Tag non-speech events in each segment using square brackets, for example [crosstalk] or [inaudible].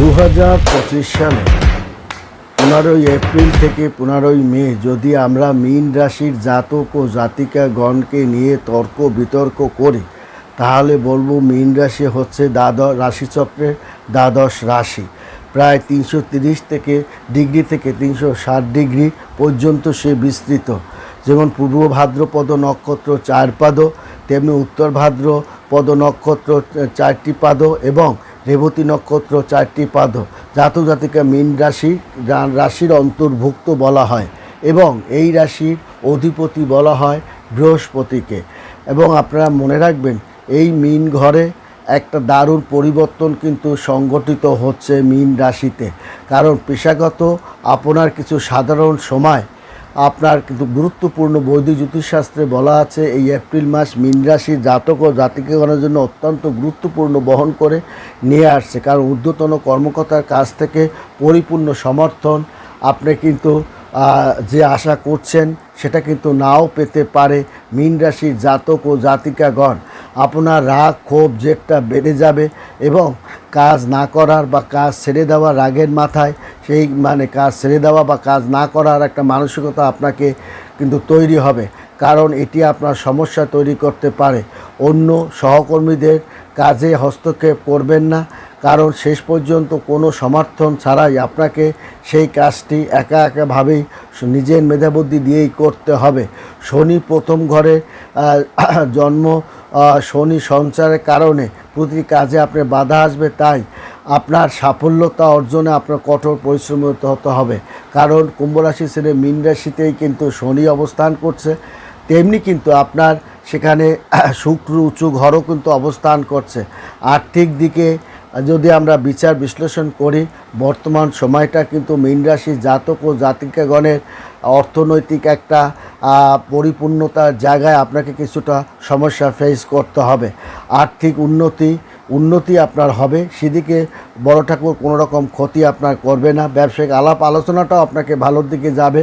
দু হাজার পঁচিশ সালে পনেরোই এপ্রিল থেকে পনেরোই মে যদি আমরা মীন রাশির জাতক ও জাতিকাগণকে নিয়ে তর্ক বিতর্ক করি, তাহলে বলব মীন রাশি হচ্ছে দ্বাদশ রাশিচক্রের দ্বাদশ রাশি। প্রায় তিনশো থেকে ডিগ্রি থেকে তিনশো ষাট ডিগ্রি পর্যন্ত সে বিস্তৃত। যেমন পূর্ব ভাদ্রপদ নক্ষত্র চার পাদ তেমনি উত্তর ভাদ্রপদ নক্ষত্র চারটি পাদ এবং রেবতী নক্ষত্র চারটি পাদ জাতক জাতিকা মীন রাশি রাশির অন্তর্ভুক্ত বলা হয় এবং এই রাশির অধিপতি বলা হয় বৃহস্পতিকে। এবং আপনারা মনে রাখবেন, এই মীন ঘরে একটা দারুণ পরিবর্তন কিন্তু সংগঠিত হচ্ছে মীন রাশিতে। কারণ পেশাগত, আপনার কিছু সাধারণ সময় আপনার কিন্তু গুরুত্বপূর্ণ বৈদিক জ্যোতিষশাস্ত্রে বলা আছে, এই এপ্রিল মাস মীন রাশি জাতক ও জাতিকাগণের জন্য অত্যন্ত গুরুত্বপূর্ণ বহন করে নিয়ে আসছে। কারণ ঊর্ধ্বতন কর্মকর্তার কাছ থেকে পরিপূর্ণ সমর্থন, আপনি কিন্তু যে আশা করছেন, সেটা কিন্তু নাও পেতে পারে মীন রাশির জাতক ও জাতিকাগণ। আপনার রাগ, ক্ষোভ জেদটা বেড়ে যাবে এবং কাজ না করার বা কাজ ছেড়ে দেওয়ার রাগের মাথায়, সেই মানে কাজ ছেড়ে দেওয়া বা কাজ না করার একটা মানসিকতা আপনাকে কিন্তু তৈরি হবে। কারণ এটি আপনার সমস্যা তৈরি করতে পারে। অন্য সহকর্মীদের কাজে হস্তক্ষেপ করবেন না। কারণ শেষ পর্যন্ত কোনো সমর্থন ছাড়াই আপনাকে সেই কাজটি একা একাভাবেই নিজের মেধাবুদ্ধি দিয়েই করতে হবে। শনি প্রথম ঘরে [clears throat] জন্ম শনি সঞ্চারের কারণে প্রতিটি কাজে আপনার বাধা আসবে তাই আপনার সাফল্যতা অর্জনে আপনার কঠোর পরিশ্রম হতে হবে। কারণ কুম্ভ রাশি ছেড়ে মীন রাশিতেই কিন্তু শনি অবস্থান করছে। তেমনি কিন্তু আপনার সেখানে [clears throat] শুক্র উঁচু ঘরও কিন্তু অবস্থান করছে। আর্থিক দিকে যদি আমরা বিচার বিশ্লেষণ করি, বর্তমান সময়টা কিন্তু মীন রাশি জাতক ও জাতিকাগণের অর্থনৈতিক একটা পরিপূর্ণতার জায়গায় আপনাকে কিছুটা সমস্যা ফেস করতে হবে। আর্থিক উন্নতি উন্নতি আপনার হবে। সেদিকে বড় ঠাকুর কোনো রকম ক্ষতি আপনার করবে না। ব্যবসায়িক আলাপ আলোচনাটাও আপনাকে ভালোর দিকে যাবে।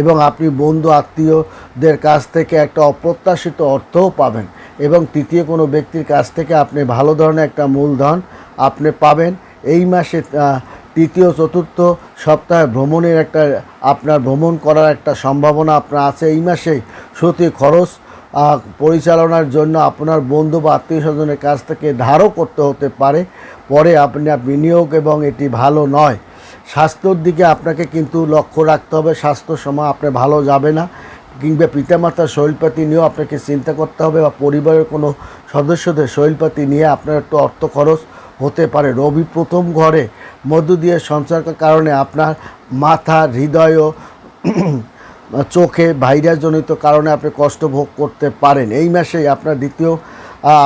এবং আপনি বন্ধু আত্মীয়দের কাছ থেকে একটা অপ্রত্যাশিত অর্থও পাবেন এবং তৃতীয় কোনো ব্যক্তির কাছ থেকে আপনি ভালো ধরনের একটা মূলধন আপনি পাবেন। এই মাসে তৃতীয়, চতুর্থ সপ্তাহে ভ্রমণের একটা, আপনার ভ্রমণ করার একটা সম্ভাবনা আপনার আছে। এই মাসে সত্যি খরচ পরিচালনার জন্য আপনার বন্ধু বা আত্মীয় স্বজনের কাছ থেকে ধারও করতে হতে পারে। পরে আপনি বিনিয়োগ এবং এটি ভালো নয়। স্বাস্থ্যর দিকে আপনাকে কিন্তু লক্ষ্য রাখতে হবে। স্বাস্থ্য সময় আপনি ভালো যাবে না, কিংবা পিতামাতার শরীরপাতি নিয়েও আপনাকে চিন্তা করতে হবে বা পরিবারের কোনো সদস্যদের শৈলপাতি নিয়ে আপনার একটু অর্থ খরচ হতে পারে। রবি প্রথম ঘরে মধ্য দিয়ে সঞ্চারের কারণে আপনার মাথা, হৃদয় [clears throat] চোখে ভাইরাসজনিত কারণে আপনি কষ্ট ভোগ করতে পারেন। এই মাসেই আপনার দ্বিতীয়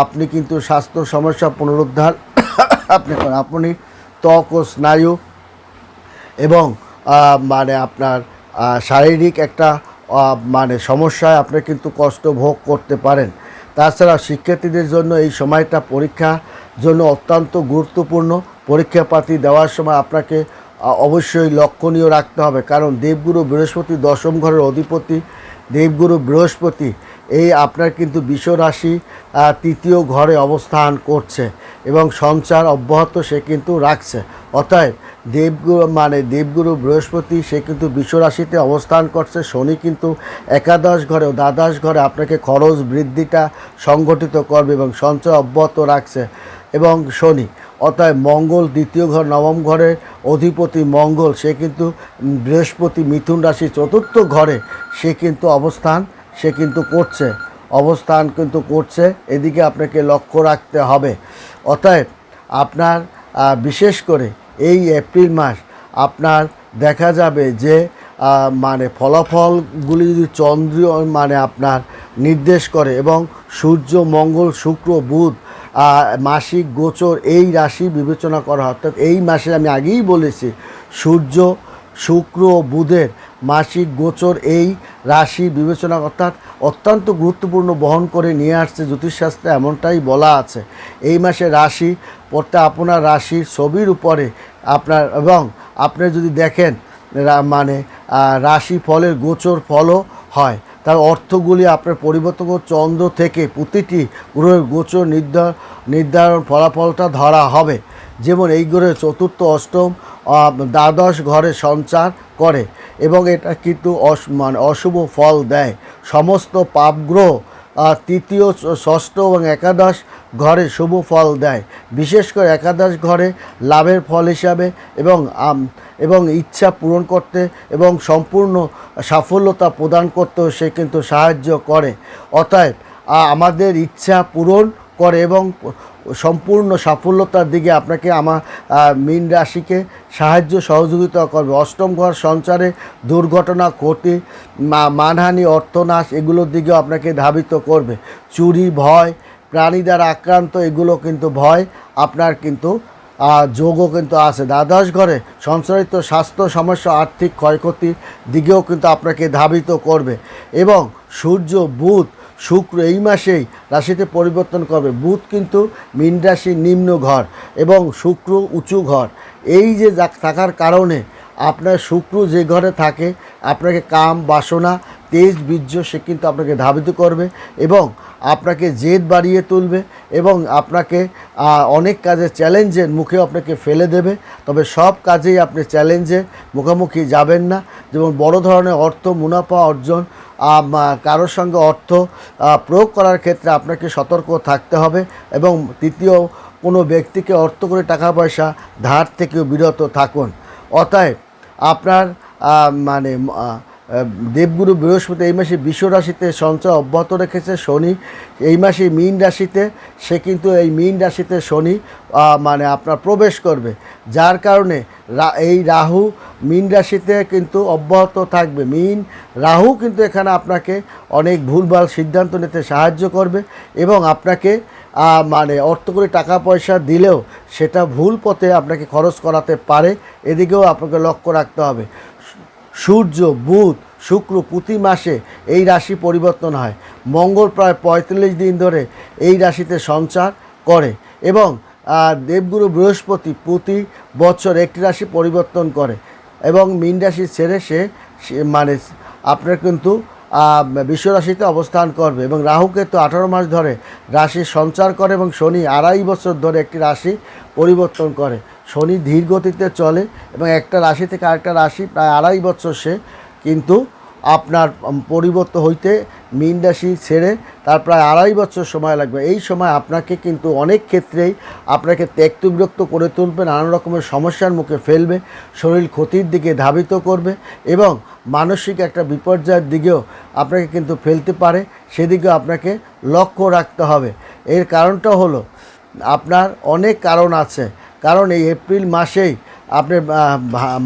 আপনি কিন্তু স্বাস্থ্য সমস্যা পুনরুদ্ধার [clears throat] আপনি আপনি ত্বক ও স্নায়ু এবং মানে আপনার শারীরিক একটা মানে সমস্যায় আপনি কিন্তু কষ্ট ভোগ করতে পারেন। তাছাড়া শিক্ষার্থীদের জন্য এই সময়টা পরীক্ষা জন্য অত্যন্ত গুরুত্বপূর্ণ। পরীক্ষা পাতি দেওয়ার সময় আপনাকে অবশ্যই লক্ষণীয় রাখতে হবে। কারণ দেবগুরু বৃহস্পতি দশম ঘরের অধিপতি, দেবগুরু বৃহস্পতি, এই আপনার কিন্তু বিশ্ব রাশি তৃতীয় ঘরে অবস্থান করছে এবং সঞ্চার অব্যাহত সে কিন্তু রাখছে। অতএব দেবগুরু মানে দেবগুরু বৃহস্পতি, সে কিন্তু বিশ্বরাশিতে অবস্থান করছে। শনি কিন্তু একাদশ ঘরে ও দ্বাদশ ঘরে আপনাকে খরচ বৃদ্ধিটা সংগঠিত করবে এবং সঞ্চয় অব্যাহত রাখছে। এবং শনি। অতএব মঙ্গল দ্বিতীয় ঘর, নবম ঘরের অধিপতি মঙ্গল। সে কিন্তু বৃহস্পতি, মিথুন রাশি চতুর্থ ঘরে। সে কিন্তু অবস্থান, সে কিন্তু করছে। অবস্থান কিন্তু করছে, এদিকে আপনাকে লক্ষ্য রাখতে হবে। অতএব আপনার বিশেষ করে এই এপ্রিল মাস, আপনার দেখা যাবে যে মানে ফলাফলগুলি যদি চন্দ্রীয় মানে আপনার নির্দেশ করে এবং সূর্য, মঙ্গল, শুক্র, বুধ মাসিক গোচর এই রাশি বিবেচনা করা অর্থাৎ এই মাসে আমি আগেই বলেছি, সূর্য, শুক্র ও বুধের মাসিক গোচর এই রাশি বিবেচনা অর্থাৎ অত্যন্ত গুরুত্বপূর্ণ বহন করে নিয়ে আসছে জ্যোতিষশাস্ত্রে এমনটাই বলা আছে। এই মাসে রাশি পড়তে আপনার রাশির ছবির উপরে আপনার এবং আপনি যদি দেখেন মানে রাশি ফলের গোচর ফলও হয়। তার অর্থগুলি আপনার পরিবর্তন করে চন্দ্র থেকে প্রতিটি গ্রহের গোচর নির্ধার নির্ধারণ ফলাফলটা ধরা হবে। যেমন এই গ্রহের চতুর্থ অষ্টম দ্বাদশ ঘরে সঞ্চার করে এবং এটা কিন্তু অস মানে অশুভ ফল দেয়। সমস্ত পাপগ্রহ তৃতীয় ষষ্ঠ এবং একাদশ ঘরে শুভ ফল দেয়। বিশেষ করে একাদশ ঘরে লাভের ফল হিসাবে এবং এবং ইচ্ছা পূরণ করতে এবং সম্পূর্ণ সাফল্যতা প্রদান করতেও সে কিন্তু সাহায্য করে। অতএব আমাদের ইচ্ছা পূরণ করে এবং সম্পূর্ণ সাফল্যতার দিকে আপনাকে আমার মীন রাশিকে সাহায্য সহযোগিতা করবে। অষ্টম ঘর সঞ্চারে দুর্ঘটনা, ক্ষতি মানহানি, অর্থনাশ এগুলোর দিকেও আপনাকে ধাবিত করবে। চুরি, ভয় প্রাণী দ্বারা আক্রান্ত, এগুলো কিন্তু ভয়, আপনার কিন্তু যোগও কিন্তু আছে। দ্বাদশ ঘরে সঞ্চারিত স্বাস্থ্য সমস্যা, আর্থিক ক্ষয়ক্ষতির দিকেও কিন্তু আপনাকে ধাবিত করবে। এবং সূর্য, বুধ, শুক্র এই মাসেই রাশিতে পরিবর্তন করবে। বুধ কিন্তু মীন রাশির নিম্ন ঘর এবং শুক্র উঁচু ঘর। এই যে থাকার কারণে আপনার শুক্র যে ঘরে থাকে, আপনাকে কাম, বাসনা তেজ বীর্য সে কিন্তু আপনাকে ধাবিত করবে এবং আপনাকে জেদ বাড়িয়ে তুলবে এবং আপনাকে অনেক কাজে চ্যালেঞ্জের মুখে আপনাকে ফেলে দেবে। তবে সব কাজেই আপনি চ্যালেঞ্জের মুখোমুখি যাবেন না। যেমন বড় ধরনের অর্থ, মুনাফা অর্জন কারোর সঙ্গে অর্থ প্রয়োগ করার ক্ষেত্রে আপনাকে সতর্ক থাকতে হবে এবং তৃতীয়, কোনো ব্যক্তিকে অর্থ করে টাকা পয়সা ধার থেকেও বিরত থাকুন। অতএব আপনার মানে দেবগুরু বৃহস্পতি এই মাসে বিশ্ব রাশিতে সঞ্চয় অব্যাহত রেখেছে শনি। এই মাসে মীন রাশিতে, সে কিন্তু এই মীন রাশিতে শনি মানে আপনার প্রবেশ করবে। যার কারণে এই রাহু মীন রাশিতে কিন্তু অব্যাহত থাকবে। মীন রাহু কিন্তু এখানে আপনাকে অনেক ভুলভাল সিদ্ধান্ত নিতে সাহায্য করবে এবং আপনাকে মানে অর্থ করে টাকা পয়সা দিলেও সেটা ভুল পথে আপনাকে খরচ করাতে পারে। এদিকেও আপনাকে লক্ষ্য রাখতে হবে। সূর্য, বুধ, শুক্র প্রতি মাসে এই রাশি পরিবর্তন হয়। মঙ্গল প্রায় পঁয়তাল্লিশ দিন ধরে এই রাশিতে সঞ্চার করে এবং দেবগুরু বৃহস্পতি প্রতি বছর একটি রাশি পরিবর্তন করে এবং মীন রাশি ছেড়ে সে মানে আপনার কিন্তু আহ, বিশ্ব রাশিতে অবস্থান করবে এবং রাহুকে তো আঠারো মাস ধরে রাশি সঞ্চার করে এবং শনি আড়াই বছর ধরে একটি রাশি পরিবর্তন করে। শনি ধীর গতিতে চলে এবং একটা রাশি থেকে আরেকটা রাশি প্রায় আড়াই বছর সে কিন্তু আপনার পরিবর্তন হইতে মীন রাশি ছেড়ে তার প্রায় আড়াই বছর সময় লাগবে। এই সময় আপনাকে কিন্তু অনেক ক্ষেত্রেই আপনাকে ত্যক্ত বিরক্ত করে তুলবে, নানান রকমের সমস্যার মুখে ফেলবে, শরীর ক্ষতির দিকে ধাবিত করবে এবং মানসিক একটা বিপর্যয়ের দিকেও আপনাকে কিন্তু ফেলতে পারে, সেদিকেও আপনাকে লক্ষ্য রাখতে হবে। এর কারণটা হলো, আপনার অনেক কারণ আছে। কারণ এই এপ্রিল মাসেই আপনার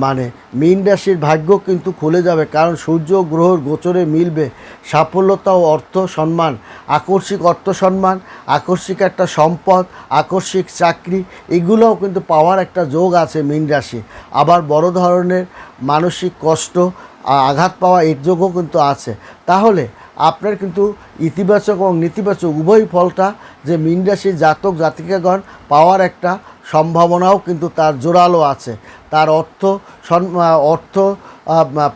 মানে মীন রাশির ভাগ্য কিন্তু খুলে যাবে, কারণ সূর্য গ্রহর গোচরে মিলবে সাফল্যতা ও অর্থ সম্মান, আকস্মিক অর্থ সম্মান, আকস্মিক একটা সম্পদ, আকস্মিক চাকরি, এগুলোও কিন্তু পাওয়ার একটা যোগ আছে মীন রাশি। আবার বড় ধরনের মানসিক কষ্ট আঘাত পাওয়া এর যোগও কিন্তু আছে। তাহলে আপনার কিন্তু ইতিবাচক এবং নেতিবাচক উভয় ফলটা যে মীন রাশির জাতক জাতিকাগণ পাওয়ার একটা সম্ভাবনাও কিন্তু তার জোরালো আছে। তার অর্থ অর্থ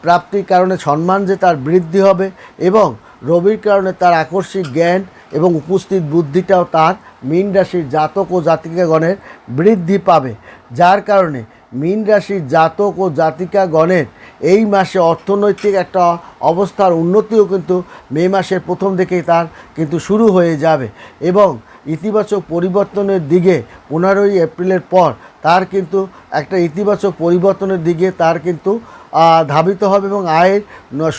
প্রাপ্তির কারণে সম্মান যে তার বৃদ্ধি হবে এবং রবির কারণে তার আকস্মিক জ্ঞান এবং উপস্থিত বুদ্ধিটাও তার মীন রাশির জাতক ও জাতিকাগণের বৃদ্ধি পাবে। যার কারণে মীন রাশির জাতক ও জাতিকাগণের এই মাসে অর্থনৈতিক একটা অবস্থার উন্নতিও কিন্তু মে মাসের প্রথম দিকেই তার কিন্তু শুরু হয়ে যাবে এবং ইতিবাচক পরিবর্তনের দিকে পনেরোই এপ্রিলের পর তার কিন্তু একটা ইতিবাচক পরিবর্তনের দিকে তার কিন্তু ধাবিত হবে এবং আয়ের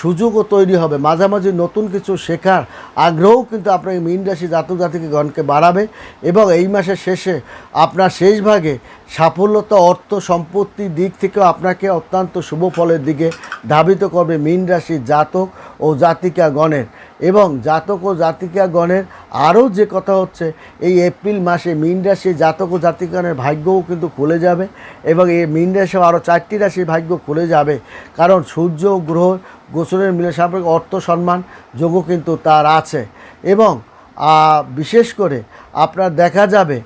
সুযোগও তৈরি হবে। মাঝামাঝি নতুন কিছু শেখার আগ্রহও কিন্তু আপনার এই মীন রাশি জাতক জাতিকে গণকে বাড়াবে এবং এই মাসের শেষে আপনার শেষ ভাগে সাফল্যতা, অর্থ, সম্পত্তি দিক থেকেও আপনাকে অত্যন্ত শুভ ফলের দিকে ধাবিত করবে মীন রাশি জাতক ও জাতিকা গণের। এবং জাতক ও জাতিকা গণের আরও যে কথা হচ্ছে, এই এপ্রিল মাসে মীন রাশি জাতক ও জাতিগণের ভাগ্যও কিন্তু খুলে যাবে এবং এই মীন রাশি আরও চারটি রাশির ভাগ্য খুলে যাবে। কারণ সূর্য গ্রহ গোচরের মিলে সাপেক্ষে অর্থ সম্মান যোগও কিন্তু তার আছে। এবং বিশেষ করে আপনার দেখা যাবে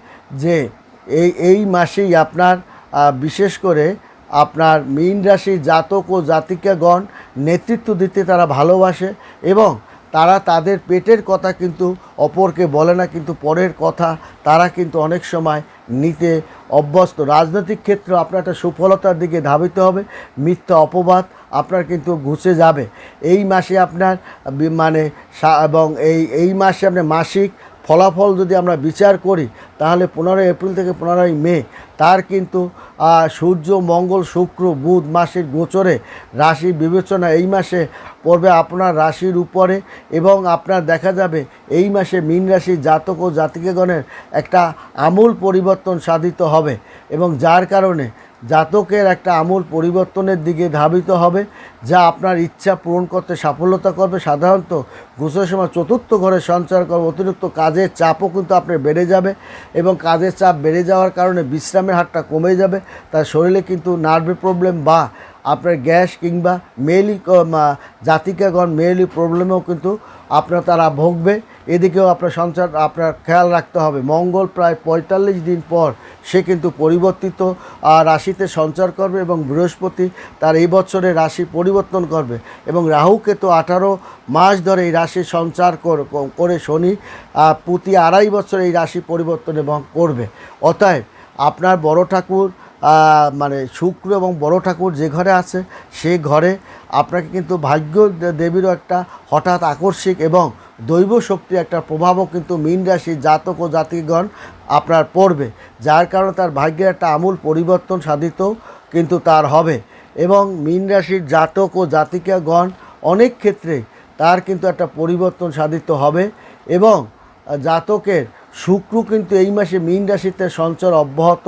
যে এই এই মাসেই আপনার বিশেষ করে আপনার মীন রাশির জাতক ও জাতিকাগণ নেতৃত্ব দিতে তারা ভালোবাসে এবং তারা তাদের পেটের কথা কিন্তু অপরকে বলে না, কিন্তু পরের কথা তারা কিন্তু অনেক সময় নিতে অভ্যস্ত। রাজনৈতিক ক্ষেত্রে আপনার একটা সুফলতার দিকে ধাবিত হবে, মিথ্যা অপবাদ আপনার কিন্তু ঘুষে যাবে। এই মাসে আপনার মানে এবং এই এই মাসে আপনার মাসিক ফলাফল যদি আমরা বিচার করি, তাহলে পনেরোই এপ্রিল থেকে পনেরোই মে, তার কিন্তু সূর্য, মঙ্গল, শুক্র, বুধ মাসের গোচরে রাশি বিবেচনা এই মাসে পড়বে আপনার রাশির উপরে এবং আপনার দেখা যাবে এই মাসে মীন রাশির জাতক ও জাতিকাগণের একটা আমূল পরিবর্তন সাধিত হবে এবং যার কারণে জাতকের একটা আমূল পরিবর্তনের দিকে ধাবিত হবে, যা আপনার ইচ্ছা পূরণ করতে সাফল্যতা করবে। সাধারণত ঘুষের সময় চতুর্থ ঘরে সঞ্চার করবে অতিরিক্ত কাজের চাপও কিন্তু আপনার বেড়ে যাবে এবং কাজের চাপ বেড়ে যাওয়ার কারণে বিশ্রামের হারটা কমে যাবে। তার শরীরে কিন্তু নার্ভের প্রবলেম বা আপনার গ্যাস কিংবা মেয়েলি জাতিকাগণ মেয়েলি প্রবলেমেও কিন্তু আপনার তারা ভোগবে। এদিকেও আপনার সঞ্চার আপনার খেয়াল রাখতে হবে। মঙ্গল প্রায় পঁয়তাল্লিশ দিন পর সে কিন্তু পরিবর্তিত রাশিতে সঞ্চার করবে এবং বৃহস্পতি তার এই বছরে রাশি পরিবর্তন করবে। এবং রাহুকে তো আঠারো মাস ধরে এই রাশি সঞ্চার করে শনি প্রতি আড়াই বছর এই রাশি পরিবর্তন এবং করবে। অতএব আপনার বড় ঠাকুর মানে শুক্র এবং বড় ঠাকুর যে ঘরে আছে সেই ঘরে আপনাকে কিন্তু ভাগ্য দেবীরও একটা হঠাৎ আকস্মিক এবং দৈব শক্তির একটা প্রভাবও কিন্তু মীন রাশির জাতক ও জাতিগণ আপনার পড়বে, যার কারণে তার ভাগ্যের একটা আমূল পরিবর্তন সাধিত কিন্তু তার হবে। এবং মীন রাশির জাতক ও জাতিকাগণ অনেক ক্ষেত্রে তার কিন্তু একটা পরিবর্তন সাধিত হবে এবং জাতকের শুক্র কিন্তু এই মাসে মীন রাশিতে সঞ্চর অব্যাহত।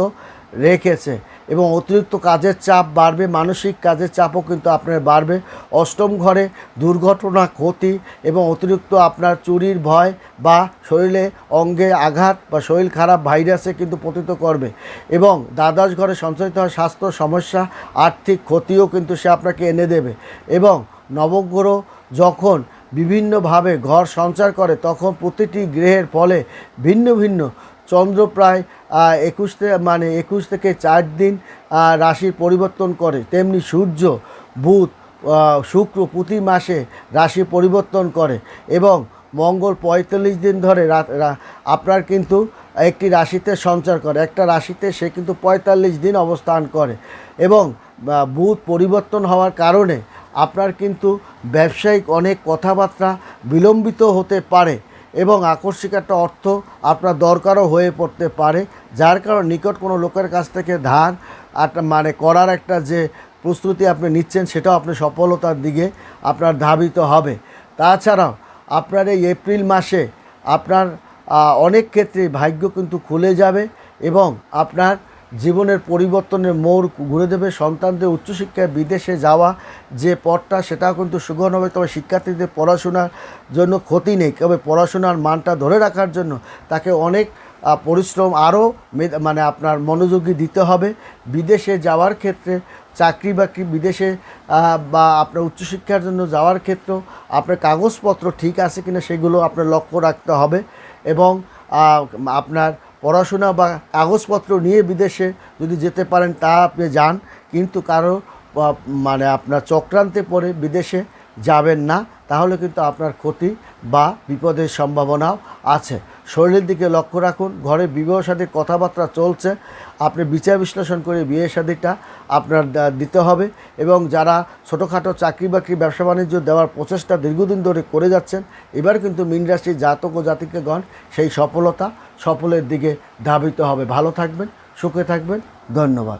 রেখেছে এবং অতিরিক্ত কাজের চাপ বাড়বে, মানসিক কাজের চাপও কিন্তু আপনার বাড়বে। অষ্টম ঘরে দুর্ঘটনা, ক্ষতি এবং অতিরিক্ত আপনার চুরির ভয় বা শরীরে অঙ্গে আঘাত বা শরীর খারাপ ভাইরাসে কিন্তু পতিত করবে এবং দ্বাদশ ঘরে সঞ্চালিত হওয়া স্বাস্থ্য সমস্যা, আর্থিক ক্ষতিও কিন্তু সে আপনাকে এনে দেবে এবং নবগ্রহ যখন বিভিন্নভাবে ঘর সঞ্চার করে, তখন প্রতিটি গ্রহের ফলে ভিন্ন ভিন্ন চন্দ্র প্রায় একুশ মানে একুশ থেকে চার দিন রাশির পরিবর্তন করে। তেমনি সূর্য, বুধ শুক্র প্রতি মাসে রাশি পরিবর্তন করে এবং মঙ্গল পঁয়তাল্লিশ দিন ধরে আপনার কিন্তু একটি রাশিতে সঞ্চার করে। একটা রাশিতে সে কিন্তু পঁয়তাল্লিশ দিন অবস্থান করে এবং বুধ পরিবর্তন হওয়ার কারণে আপনার কিন্তু ব্যবসায়িক অনেক কথাবার্তা বিলম্বিত হতে পারে। এবং আকস্মিক একটা অর্থ আপনার দরকারও হয়ে পড়তে পারে, যার কারণে নিকট কোনো লোকের কাছ থেকে ধার মানে করার একটা যে প্রস্তুতি আপনি নিচ্ছেন সেটাও আপনি সফলতার দিকে আপনার ধাবিত হবে। তাছাড়াও আপনার এই এপ্রিল মাসে আপনার অনেক ক্ষেত্রে ভাগ্য কিন্তু খুলে যাবে এবং আপনার জীবনের পরিবর্তনের মোড় ঘুরে দেবে সন্তানদের উচ্চশিক্ষায় বিদেশে যাওয়া যে পথটা, সেটাও কিন্তু সুগম হবে। তবে শিক্ষার্থীদের পড়াশোনার জন্য ক্ষতি নেই। তবে পড়াশোনার মানটা ধরে রাখার জন্য তাকে অনেক পরিশ্রম আরও মানে আপনার মনোযোগী দিতে হবে। বিদেশে যাওয়ার ক্ষেত্রে, চাকরি বাকরি বিদেশে বা আপনার উচ্চশিক্ষার জন্য যাওয়ার ক্ষেত্রেও আপনার কাগজপত্র ঠিক আছে কিনা সেগুলো আপনার লক্ষ্য রাখতে হবে এবং আপনার পড়াশোনা বা কাগজপত্র নিয়ে বিদেশে যদি যেতে পারেন, তা আপনি যান। কিন্তু কারও মানে আপনার চক্রান্তে পড়ে বিদেশে যাবেন না, তাহলে কিন্তু আপনার ক্ষতি বা বিপদের সম্ভাবনাও আছে। শরীরের দিকে লক্ষ্য রাখুন, ঘরে বিবাহ সাথীর কথাবার্তা চলছে, আপনি বিচার বিশ্লেষণ করে বিয়ে শাদিটা আপনার দিতে হবে এবং যারা ছোটোখাটো চাকরি বাকরি, ব্যবসা বাণিজ্য দেওয়ার প্রচেষ্টা দীর্ঘদিন ধরে করে যাচ্ছেন, এবার কিন্তু মিন রাশির জাতক ও জাতিকেগণ সেই সফলতা সফলের দিকে ধাবিত হবে। ভালো থাকবেন, সুখে থাকবেন, ধন্যবাদ।